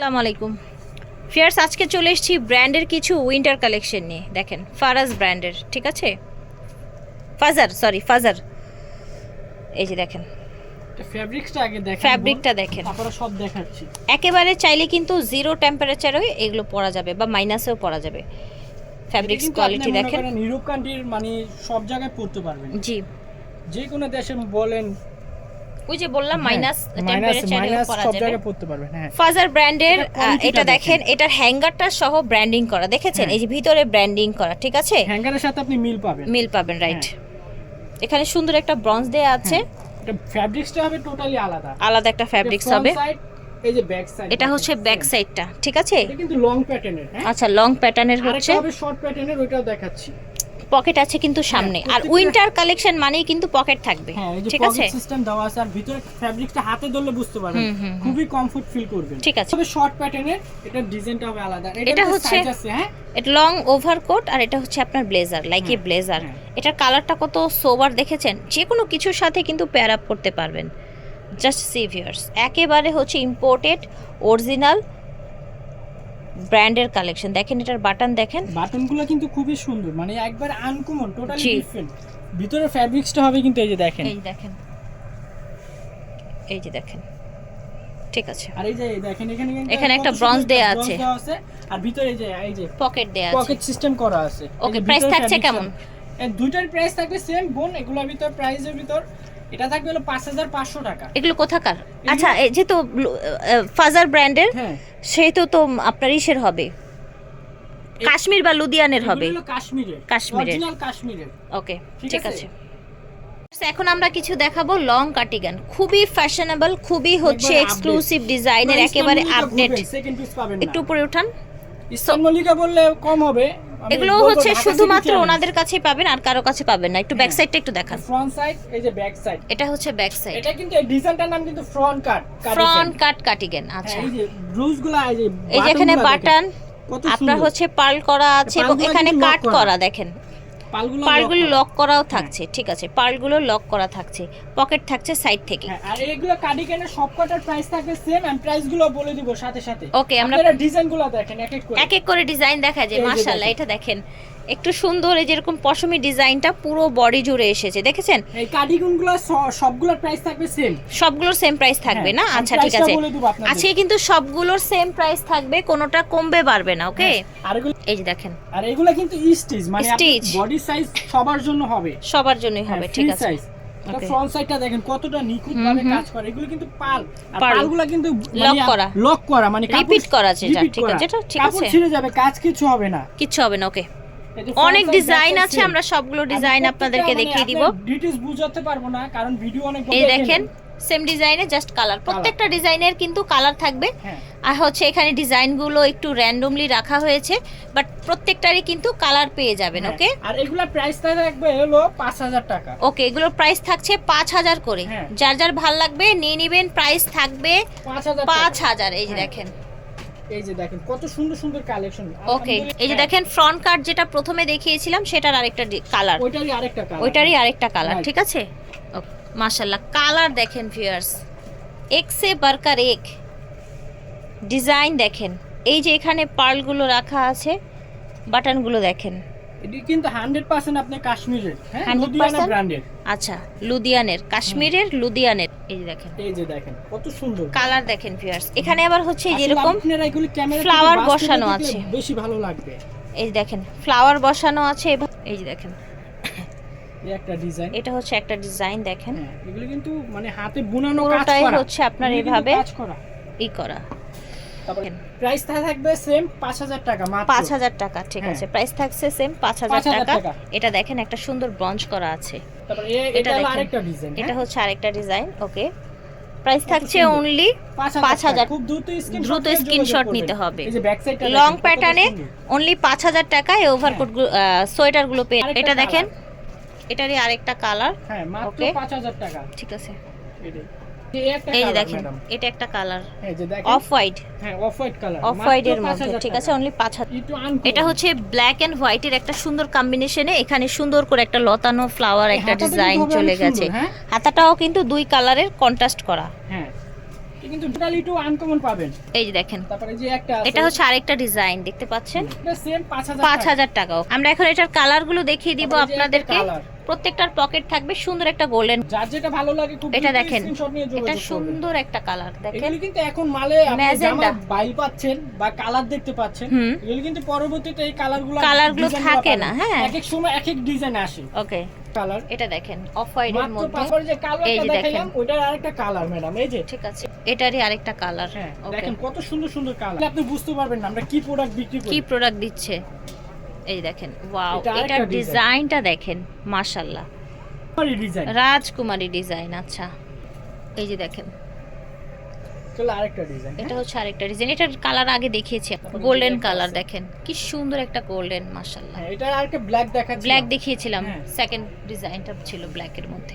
আসসালামু আলাইকুম। ফিয়ার্স আজকে চলে এসেছি ব্র্যান্ডের কিছু উইন্টার কালেকশন নিয়ে। দেখেন ফারাজ ব্র্যান্ডের ঠিক আছে? ফাজার সরি ফাজার। এই যে দেখেন। ফ্যাব্রিক্সটা আগে দেখেন ফ্যাব্রিকটা দেখেন। সব দেখাচ্ছি। একেবারে চাইলে কিন্তু জিরো টেম্পারেচারেও এগুলো পরা যাবে বা মাইনাসেও পরা যাবে। ফ্যাব্রিক্স কোয়ালিটি দেখেন। করেন ইউরোপ কান্ট্রির মানে সব জায়গায় পড়তে পারবেন। জি। যে কোনো দেশে বলেন ওই যে বললাম মাইনাস সব যাবে। জায়গায় পড়তে পারবেন হ্যাঁ। ফাজার ব্র্যান্ডের এটা দেখেন। এটার হ্যাঙ্গারটা সহ ব্র্যান্ডিং করা। দেখেছেন? হ্যাঁ। এই যে ভিতরে ব্র্যান্ডিং করা ঠিক আছে? হ্যাঙ্গারের সাথে আপনি মিল পাবেন। মিল পাবেন রাইট এখানে সুন্দর একটা ব্রঞ্জ দেয়া আছে। ফ্যাব্রিক্সটা হবে টোটালি আলাদা। আলাদা একটা ফ্যাব্রিক্স হবে। এই যে ব্যাক সাইড এটা হচ্ছে ব্যাক সাইডটা ঠিক আছে? এটা কিন্তু লং প্যাটার্নের হ্যাঁ। আচ্ছা লং প্যাটার্নের হচ্ছে। হবে শর্ট প্যাটার্নের ওইটাও দেখাচ্ছি। পকেট আছে কিন্তু সামনে। আর উইন্টার কালেকশন মানেই কিন্তু পকেট থাকবে। হ্যাঁ ঠিক আছে? সিস্টেম দেওয়া আছে আর ভিতরে ফ্যাব্রিকটা হাতে ধরলে বুঝতে পারবেন। খুবই কমফোর্ট ফিল করবেন। ঠিক আছে। তবে শর্ট প্যাটার্নের এটা ডিজাইনটা হবে আলাদা। এটা হচ্ছে- হ্যাঁ? এটা লং ওভারকোট আর এটা হচ্ছে আপনার ব্লেজার লাইক এ হ্যাঁ, ব্লেজার হ্যাঁ। এটার কালারটা কত সোবার দেখেছেন? যে কোনো কিছুর সাথে কিন্তু পেয়ার আপ করতে পারবেন। জাস্ট সিভিয়ার্স একেবারে হচ্ছে ইম্পোর্টেড অরিজিনাল ব্র্যান্ডের কালেকশন। দেখেন এটার বাটন দেখেন। বাটনগুলো কিন্তু খুবই সুন্দর মানে একবার আনকমন টোটালি ডিফারেন্ট ভিতরে ফ্যাব্রিক্সটা হবে কিন্তু এই যে দেখেন। এই দেখেন। এই যে দেখেন। ঠিক আছে। আর এই যে দেখেন এখানে এখানে একটা bronze দেয়া আছে। আর ভিতরে এই যে এই যে পকেট দেয়া আছে। পকেট সিস্টেম করা আছে। Price ভিতরে থাকছে কেমন? এই দুইটার প্রাইস থাকবে সেম বোন এগুলোর ভিতর প্রাইসের ভিতর এটা থাকবে হলো পাঁচ হাজার পাঁচশো টাকা। এগুলো কোথাকার? আচ্ছা এই যেহেতু ফাজার ব্র্যান্ডের হ্যাঁ। সেহেতু তো আপনার ইসের হবে। কাশ্মীর বা লুধিয়ানের হবে। কাশ্মীরের কাশ্মীরের। কাশ্মীরের। ওকে ঠিক আছে? এখন আমরা কিছু দেখাবো লং কার্টিগান খুবই ফ্যাশনেবল খুবই হচ্ছে এক্সক্লুসিভ ডিজাইনের একেবারে আপডেট একটু উপরে উঠান। ইস্তান বললে কম হবে এগুলো হচ্ছে শুধুমাত্র ওনাদের কাছেই পাবেন আর কারও কাছে পাবেন না। একটু ব্যাক সাইডটা একটু দেখান। ফ্রন্ট সাইড এই যে ব্যাক সাইড এটা হচ্ছে ব্যাক সাইড এটা কিন্তু এই ডিজাইনটার নাম কিন্তু ফ্রন্ট কাট ফ্রন্ট কাট কাটিগেন আচ্ছা। এই যে ব্রুজগুলো এই যে এই যে এখানে বাটন আপনার হচ্ছে পার্ল করা আছে এবং এখানে কাট করা। দেখেন। পার্লগুলো লক করাও থাকছে ঠিক আছে পার্লগুলো লক করা থাকছে পকেট থাকছে সাইড থেকে। হ্যাঁ, আর এগুলো কার্ডিগানের সবকটার প্রাইস থাকবে সেম এন্ড প্রাইসগুলো বলে দিব সাথে সাথে। ওকে আমরা- ডিজাইনগুলো দেখেন এক এক করে। এক এক করে ডিজাইন দেখা যায় মাশাআল্লাহ এটা দেখেন। একটু সুন্দর এই যেরকম পশমি ডিজাইনটা পুরো বডি জুড়ে এসেছে দেখেছেন? এই কার্ডিগানগুলো সবগুলোর প্রাইস থাকবে সেম সবগুলোর সেম প্রাইস থাকবে না? হ্যাঁ, আচ্ছা ঠিক আছে। আজকে কিন্তু সবগুলোর সেম প্রাইস থাকবে কোনোটা কমবে পারবে না ওকে আর এগুলো এই যে দেখেন। আর এগুলো কিন্তু স্টিচ মানে Stitch। বডি সাইজ সবার জন্য হবে। সবার জন্যই হবে ঠিক আছে। ফ্রন্ট সাইডটা দেখেন কতটা নিখুঁত হুম, ভাবে হুম। কাজ করে। এগুলো কিন্তু পাল। পালগুলো কিন্তু Lock করা। লক করা মানে কাপড়- Repeat করা ঠিক আছে, ঠিক কাপড় আছে। ছিঁড়ে যাবে কাজ কিছু হবে না। কিচ্ছু হবে না ওকে অনেক ডিজাইন আছে আমরা সবগুলো ডিজাইন আপনাদেরকে মানে দেখিয়ে দিব। ডিটেইলস বুঝাতে পারব না কারণ ভিডিও অনেক এই দেখেন সেম ডিজাইনে জাস্ট কালার প্রত্যেকটা ডিজাইনের কিন্তু কালার থাকবে। হ্যাঁ। আর হচ্ছে এখানে ডিজাইনগুলো একটু র্যান্ডমলি রাখা হয়েছে বাট প্রত্যেকটারই কিন্তু কালার পেয়ে যাবেন হ্যাঁ। ওকে? আর এগুলা প্রাইসটা থাকবে হলো পাঁচ হাজার টাকা। ওকে এগুলোর প্রাইস থাকছে পাঁচ হাজার করে। হ্যাঁ। যার যার ভালো লাগবে নিয়ে নিবেন প্রাইস থাকবে পাঁচ হাজার পাঁচ টাকা। হাজার এই যে। দেখেন। এই যে দেখেন কত সুন্দর সুন্দর কালেকশন ওকে এই যে দেখেন ফ্রন্ট কার্ড যেটা প্রথমে দেখিয়েছিলাম সেটার আরেকটা কালার ওইটারই আরেকটা কালার ওইটারই আরেকটা কালার ঠিক আছে? মাশাল্লাহ কালার দেখেন ভিউয়ার্স এক সে বারকার এক। ডিজাইন দেখেন। এই যে এখানে পার্লগুলো রাখা আছে বাটনগুলো দেখেন। এটি কিন্তু হান্ড্রেড পার্সেন্ট আপনি কাশ্মীরের হ্যাঁ? লুধিয়ানা ব্র্যান্ডের আচ্ছা লুধিয়ানের কাশ্মীরের লুধিয়ানের এই যে দেখেন। এই যে দেখেন কত সুন্দর। কালার দেখেন ভিউয়ার্স এখানে আবার হচ্ছে যেরকম আপনারা এগুলি ক্যামেরা flower বসানো আছে। বেশি ভালো লাগবে। এই যে দেখেন ফ্লাওয়ার বসানো আছে এই যে দেখেন। একটা ডিজাইন। এটা হচ্ছে একটা ডিজাইন দেখেন। হ্যাঁ এগুলো কিন্তু মানে হাতে বুনানো কাজ করা। হচ্ছে আপনার এভাবে কাজ করা। ই করা। তারপর দেখেন। প্রাইসটা থাকবে সেম 5000 টাকা মাত্র। পাঁচ হাজার টাকা ঠিক হ্যাঁ। আছে। প্রাইস থাকছে সেম পাঁচ হাজার 5,000 টাকা। এটা দেখেন একটা সুন্দর ব্রঞ্জ করা আছে। তারপর এটা। আরেকটা ডিজাইন এটা হচ্ছে আরেকটা ডিজাইন ওকে প্রাইস থাকছে অনলি 5000 5,000 খুব দ্রুত স্ক্রিনশট দ্রুত স্ক্রিনশট নিতে হবে। লং প্যাটার্নে অনলি পাঁচ হাজার টাকায় ওভারকোট সোয়েটারগুলো পেয়ে এটা দেখেন। এটারই আরেকটা কালার হ্যাঁ মাত্র Okay. 5000 টাকা। ঠিক আছে। এটাই এই যে দেখেন এটা একটা কালার এই যে দেখেন। অফ হোয়াইট হ্যাঁ off white colour off white এর মধ্যে ঠিক আছে অনলি পাঁচ uncommon। এটা হচ্ছে ব্ল্যাক এন্ড হোয়াইট এর একটা সুন্দর কম্বিনেশনে এখানে সুন্দর করে একটা লতানো ফ্লাওয়ার একটা ডিজাইন চলে গেছে। হ্যাঁ? হাতাটাও কিন্তু দুই কালারের কন্ট্রাস্ট করা। হ্যাঁ কিন্তু টোটালি টু আনকমন পাবেন। এই যে দেখেন। তারপরে যে একটা এটা হচ্ছে আরেকটা ডিজাইন দেখতে পাচ্ছেন? সেম পাঁচ হাজার পাঁচ হাজার টাকাও। আমরা এখন এটার কালারগুলো দেখিয়ে দিব আপনাদেরকে। প্রত্যেকটার পকেট থাকবে সুন্দর একটা গোল্ডেন যার যেটা ভালো লাগে খুব এটা দেখেন এটা সুন্দর একটা কালার দেখেন। এগুলি কিন্তু এখন মালে আপনি। জামার বাইল পাচ্ছেন বা কালার দেখতে পাচ্ছেন। এগুলি কিন্তু পরবর্তীতে এই কালারগুলো কালারগুলো থাকে না, হ্যাঁ। এক এক সময় এক এক ডিজাইন আসে। ওকে কালার এটা দেখেন অফ হোয়াইটের মাত্র মধ্যে। এই যে দেখাইলাম দেখেন। ওইটার আরেকটা কালার ম্যাডাম এই যে। ঠিক আছে। এটারই আরেকটা কালার হ্যাঁ দেখেন কত সুন্দর সুন্দর কালার আপনি বুঝতে পারবেন না আমরা কি প্রোডাক্ট বিক্রি কি প্রোডাক্ট দিচ্ছে? এই দেখেন ওয়াও এটার ডিজাইনটা দেখেন ডিজাইন রাজকুমারী ডিজাইন আচ্ছা। এই যে দেখেন। আরেকটা এটা হচ্ছে আরেকটা ডিজাইন এটার কালার আগে দেখিয়েছি গোল্ডেন কালার দেখেন। কি সুন্দর একটা গোল্ডেন মাশাল্লাহ হ্যাঁ এটা আরেকটা ব্ল্যাক দেখাচ্ছি ব্ল্যাক দেখিয়েছিলাম। হ্যাঁ। সেকেন্ড ডিজাইনটা ছিল ব্ল্যাকের মধ্যে।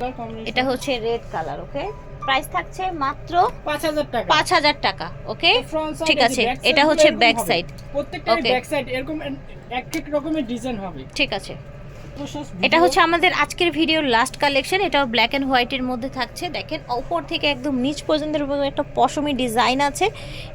এটা হচ্ছে রেড কালার ওকে প্রাইস থাকছে মাত্র পাঁচ হাজার টাকা। পাঁচ হাজার টাকা ওকে? ঠিক আছে এটা হচ্ছে ব্যাক সাইড প্রত্যেকটারই Okay. ব্যাক সাইড এরকম এক এক রকমের ডিজাইন হবে। ঠিক আছে। এটা হচ্ছে আমাদের আজকের ভিডিওর লাস্ট কালেকশন এটাও ব্ল্যাক অ্যান্ড হোয়াইটের মধ্যে থাকছে। দেখেন উপর থেকে একদম নিচ পর্যন্ত একটা পশমি ডিজাইন আছে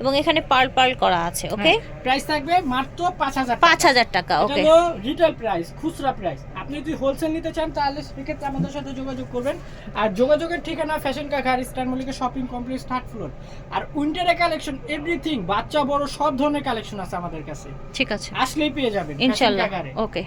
এবং এখানে পার্ল পার্ল করা আছে ওকে? প্রাইস থাকবে মাত্র পাঁচ হাজার পাঁচ হাজার টাকা ওকে? রিটেল প্রাইস খুচরা প্রাইস আপনি যদি হোলসেল নিতে চান তাহলে সেক্ষেত্রে আমাদের সাথে যোগাযোগ করবেন। আর যোগাযোগের ঠিকানা ফ্যাশন কাকার star Mallika shopping complex third floor আর উইন্টারের কালেকশন এভরিথিং বাচ্চা বড় সব ধরনের কালেকশন আছে আমাদের কাছে। ঠিক আছে। আসলেই পেয়ে যাবেন ইনশাল্লাহ। ওকে